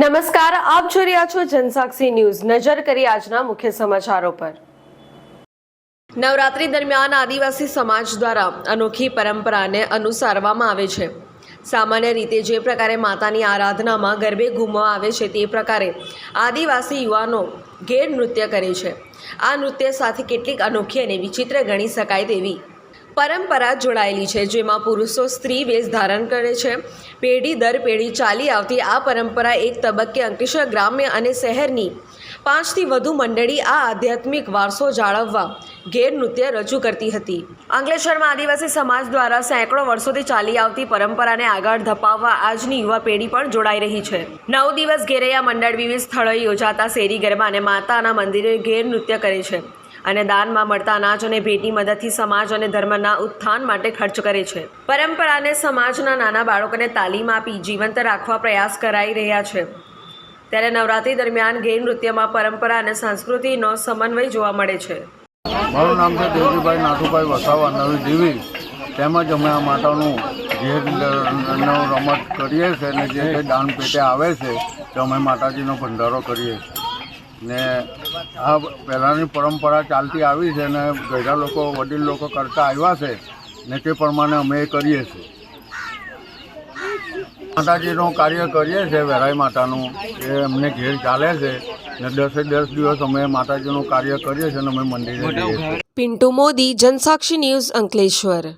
નમસ્કાર, આપ જોઈ રહ્યા છો જનસાક્ષી ન્યૂઝ. નજર કરી આજના મુખ્ય સમાચારો પર. નવરાત્રી દરમિયાન આદિવાસી સમાજ દ્વારા અનોખી પરંપરાને અનુસરવામાં આવે છે. સામાન્ય રીતે જે પ્રકારે માતાની આરાધનામાં ગરબે ઘૂમવા આવે છે તે પ્રકારે આદિવાસી યુવાનો ગેર નૃત્ય કરે છે. આ નૃત્ય સાથે કેટલીક અનોખી અને વિચિત્ર ગણી શકાય તેવી પરંપરા જોડાયેલી છે, જેમાં પુરુષો સ્ત્રી વેશ ધારણ કરે છે. પેઢી દર પેઢી ચાલી આવતી આ પરંપરા એક તબક્કે અંકલેશ્વર ગ્રામ્ય અને શહેરની પાંચથી વધુ મંડળી આ આધ્યાત્મિક વારસો જાળવવા ઘેર નૃત્ય રજૂ કરતી હતી. અંકલેશ્વરમાં આદિવાસી સમાજ દ્વારા સેંકડો વર્ષોથી ચાલી આવતી પરંપરાને આગળ ધપાવવા આજની યુવા પેઢી પણ જોડાઈ રહી છે. નવ દિવસ ઘેરૈયા મંડળ વિવિધ સ્થળોએ યોજાતા શેરી ગરબા અને માતાના મંદિરે ઘેર નૃત્ય કરે છે. અને દાનમાં મળતા અનાજ અને ભેટની મદદથી સમાજ અને ધર્મના ઉત્થાન માટે ખર્ચ કરે છે. પરંપરાને સમાજના નાના બાળકોને તાલીમ આપી જીવંત રાખવા પ્રયાસ કરાઈ રહ્યા છે. ત્યારે નવરાત્રી દરમિયાન ગેર નૃત્યમાં પરંપરા અને સંસ્કૃતિનો સમન્વય જોવા મળે છે. મારું નામ છે દેવજીભાઈ નાથુભાઈ વસાવા, નવી દેવી. તેમજ અમે આ માતાનું જે રમત કરીએ છીએ અને જે દાન પેટે આવે છે, તો અમે માતાજીનો ભંડારો કરીએ છીએ. ને આ પહેલાંની પરંપરા ચાલતી આવી છે ને ગયડા લોકો, વડીલ લોકો કરતા આવ્યા છે ને તે પ્રમાણે અમે કરીએ છીએ. માતાજીનું કાર્ય કરીએ છીએ, વેરાઈ માતાનું. એ અમને ઘેર ચાલે છે ને દસે દસ દિવસ અમે માતાજીનું કાર્ય કરીએ છીએ અને અમે મંદિરે પિન્ટુ મોદી, જનસાક્ષી ન્યૂઝ અંકલેશ્વર.